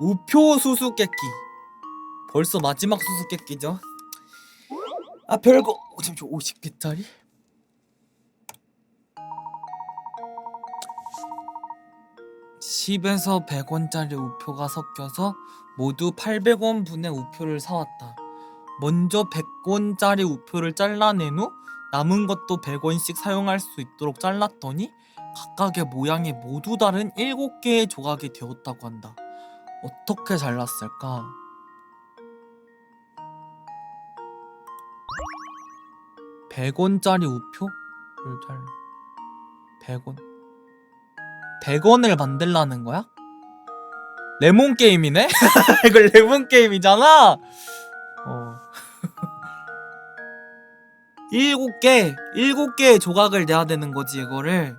우표 수수께끼 벌써 마지막 수수께끼죠? 아 별거. 어, 잠시만. 50개짜리? (10에서 100원짜리 우표가 섞여서 모두 800원 분의 우표를 사왔다. 먼저 100원짜리 우표를 잘라낸 후 남은 것도 100원씩 사용할 수 있도록 잘랐더니 각각의 모양이 모두 다른 7개의 조각이 되었다고 한다 어떻게 잘랐을까? 백원짜리 우표를 잘 100원 100원을 만들라는 거야? 레몬 게임이네? 이거 레몬 게임이잖아. 어. 일곱 개, 일곱 개의 조각을 내야 되는 거지 이거를.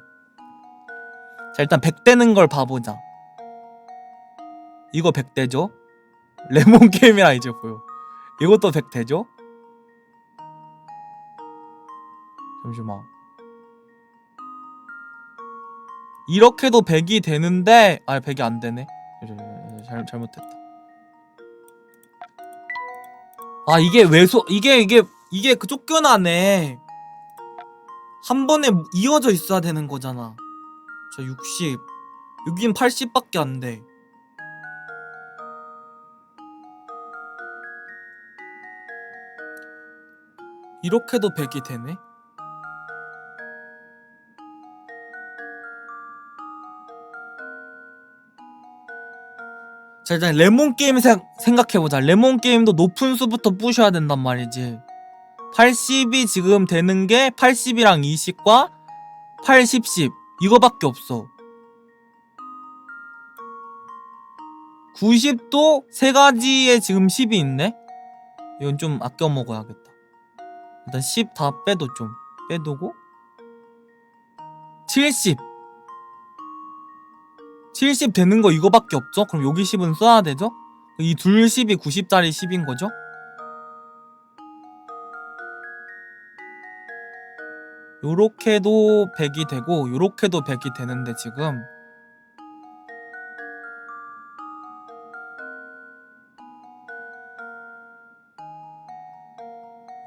자 일단 100대는 걸 봐보자. 이거 100대죠? 레몬 게임이라 이제 보여. 이것도 100대죠? 잠시만. 이렇게도 100이 되는데 아 100이 안 되네. 잘 잘못했다. 아 이게 왜소 이게 이게 이게 그 쫓겨나네. 한 번에 이어져 있어야 되는 거잖아. 저 60. 여긴 80밖에 안 돼. 이렇게도 100이 되네. 자 일단 레몬 게임 생, 생각해보자. 레몬 게임도 높은 수부터 부셔야 된단 말이지. 80이 지금 되는 게 80이랑 20과 80, 10 이거밖에 없어. 90도 세 가지에 지금 10이 있네? 이건 좀 아껴 먹어야겠다 일단 10 다 빼도 좀 빼두고 70 70 되는 거 이거밖에 없죠? 그럼 여기 10은 써야 되죠? 이 둘 10이 90짜리 10인 거죠? 요렇게도 100이 되고 요렇게도 100이 되는데 지금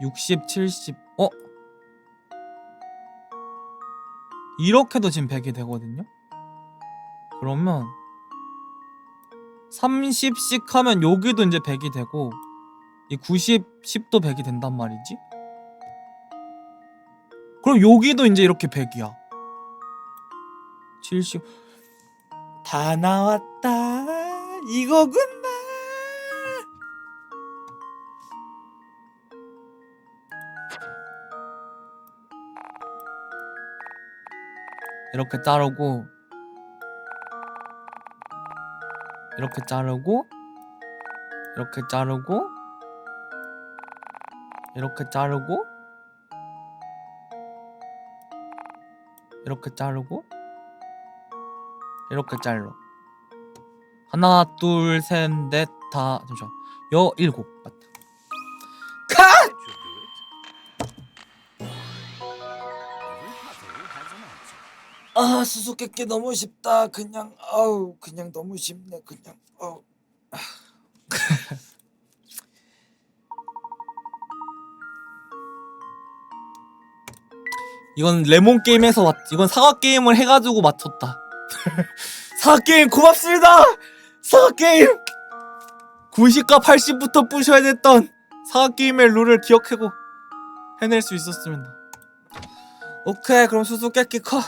(60) (70) 어? 이렇게도 지금 100이 되거든요? 그러면 30씩 하면 여기도 이제 100이 되고 이 90, 10도 100이 된단 말이지? 그럼 여기도 이제 이렇게 100이야. 70... 다 나왔다. 이거구 이렇게 자르고 이렇게 자르고 이렇게 자르고 이렇게 자르고 이렇게 자르고 이렇게 잘라 하나 둘 셋 넷 다 잠시만. 여 일곱. 맞다 아 수수께끼 너무 쉽다. 그냥 아우 그냥 너무 쉽네. 그냥 아우. 이건 레몬 게임에서 왔 이건 사과 게임을 해가지고 맞췄다. 사과 게임 고맙습니다! 사과 게임! 90과 80부터 부셔야 됐던 사과 게임의 룰을 기억하고 해낼 수 있었습니다. 오케이 그럼 수수께끼 컷